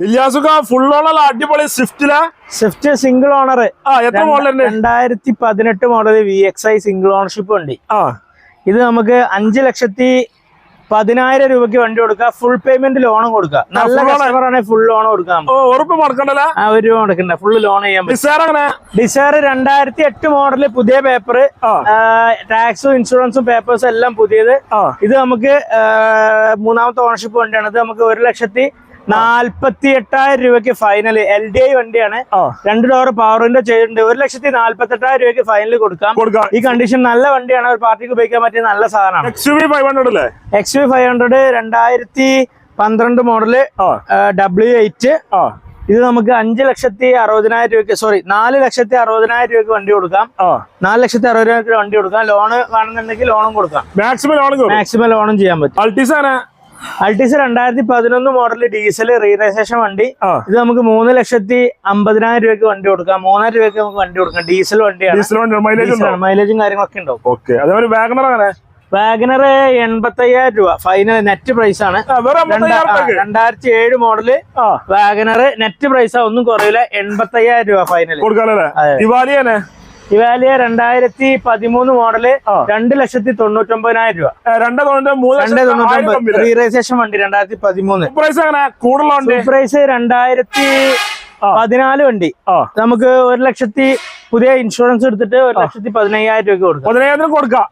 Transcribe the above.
ഇല്ലാസുക ഫുള്ളോളല്ല അടിപൊളി സ്വിഫ്റ്റിലാ സ്വിഫ്റ്റ് സിംഗിൾ ഓണർ എത്ര മോഡൽ രണ്ടായിരത്തി പതിനെട്ട് model V X I single ownership വണ്ടി ആ. ഇത് നമുക്ക് അഞ്ചു ലക്ഷത്തി പതിനായിരം രൂപയ്ക്ക് വണ്ടി കൊടുക്കാം. ഫുൾ പേയ്മെന്റ് ലോണും കൊടുക്കുക നല്ല ആണെങ്കിൽ ഫുൾ ലോൺ കൊടുക്കാം ഉറപ്പ് മറക്കണ്ടല്ലേ ആ ഒരു രൂപ കൊടുക്കണ്ട ഫുൾ ലോൺ ചെയ്യാൻ ഡിസൈർ അങ്ങനെ ഡിസയർ രണ്ടായിരത്തി എട്ട് മോഡൽ പുതിയ പേപ്പർ ടാക്സും ഇൻഷുറൻസും പേപ്പേഴ്സും എല്ലാം പുതിയത്. ഇത് നമുക്ക് മൂന്നാമത്തെ ഓണർഷിപ്പ് വണ്ടിയാണ്. ഇത് നമുക്ക് ഒരു ലക്ഷത്തി നാൽപ്പത്തി എട്ടായിരം രൂപയ്ക്ക് ഫൈനൽ എൽ ഡി ഐ വണ്ടിയാണ്. രണ്ട് ഡോർ പവർ വിൻഡോ ചെയ്തിട്ടുണ്ട്. ഒരു ലക്ഷത്തി നാല്പത്തി എട്ടായിരം രൂപയ്ക്ക് ഫൈനൽ കൊടുക്കാം. ഈ കണ്ടീഷൻ നല്ല വണ്ടിയാണ്. ഒരു പാർട്ടിക്ക് ഉപയോഗിക്കാൻ പറ്റിയ നല്ല സാധനമാണ്. എക്സ് വി ഫൈവ് ഹൺഡ്രഡ് അല്ലേ? എക്സ് വി ഫൈവ് ഹൺഡ്രഡ് രണ്ടായിരത്തി പന്ത്രണ്ട് മോഡൽ ഡബ്ല്യു എയ്റ്റ് ഇത് നമുക്ക് അഞ്ച് ലക്ഷത്തി അറുപതിനായിരം രൂപയ്ക്ക് സോറി നാല് ലക്ഷത്തി അറുപതിനായിരം രൂപയ്ക്ക് വണ്ടി കൊടുക്കാം. നാല് ലക്ഷത്തി അറുപതിനായിരം രൂപ വണ്ടി കൊടുക്കാം. ലോണ് വേണമെന്നുണ്ടെങ്കിൽ ലോണും കൊടുക്കാം. മാക്സിമം കയറും മാക്സിമം ലോണും ചെയ്യാൻ പറ്റും. അൾട്ടിസ് രണ്ടായിരത്തി പതിനൊന്ന് മോഡൽ ഡീസൽ റീനൈസേഷൻ വണ്ടി ഇത് നമുക്ക് മൂന്ന് ലക്ഷത്തി അമ്പതിനായിരം രൂപയ്ക്ക് വണ്ടി കൊടുക്കാം. മൂന്നായിരം രൂപയ്ക്ക് നമുക്ക് വണ്ടി കൊടുക്കാം. ഡീസൽ വണ്ടിയാണ്. ഡീസൽ വണ്ടി മൈലേജും മൈലേജും കാര്യങ്ങളൊക്കെ ഉണ്ടാവും. ഓക്കെ അതേപോലെ വാഗണർ അങ്ങനെ വാഗനർ എൺപത്തി അയ്യായിരം രൂപ. ഫൈനൽ നെറ്റ് പ്രൈസ് ആണ്. രണ്ടായിരത്തി ഏഴ് മോഡൽ ആ വാഗനർ നെറ്റ് പ്രൈസ് ഒന്നും കുറയില്ല. എൺപത്തി അയ്യായിരം രൂപ ഫൈനൽ കൊടുക്കാല്ലേ ദിവാലി തന്നെ ഇവാലിയ രണ്ടായിരത്തി പതിമൂന്ന് മോഡൽ. രണ്ട് ലക്ഷത്തി തൊണ്ണൂറ്റൊമ്പതിനായിരം രൂപ. രണ്ട് തൊണ്ണൂറ്റൊമ്പത്? റീരജിസ്ട്രേഷൻ വണ്ടി രണ്ടായിരത്തി പതിമൂന്ന്. പ്രൈസ് അങ്ങനെ കൂടുതലുള്ള വണ്ടി പ്രൈസ് രണ്ടായിരത്തി പതിനാല് വണ്ടി. നമുക്ക് ഒരു ലക്ഷത്തി പുതിയ ഇൻഷുറൻസ് എടുത്തിട്ട് ഒരു ലക്ഷത്തി പതിനയ്യായിരം രൂപ കൊടുക്കാം. പതിനയ്യായിരം കൊടുക്കാം.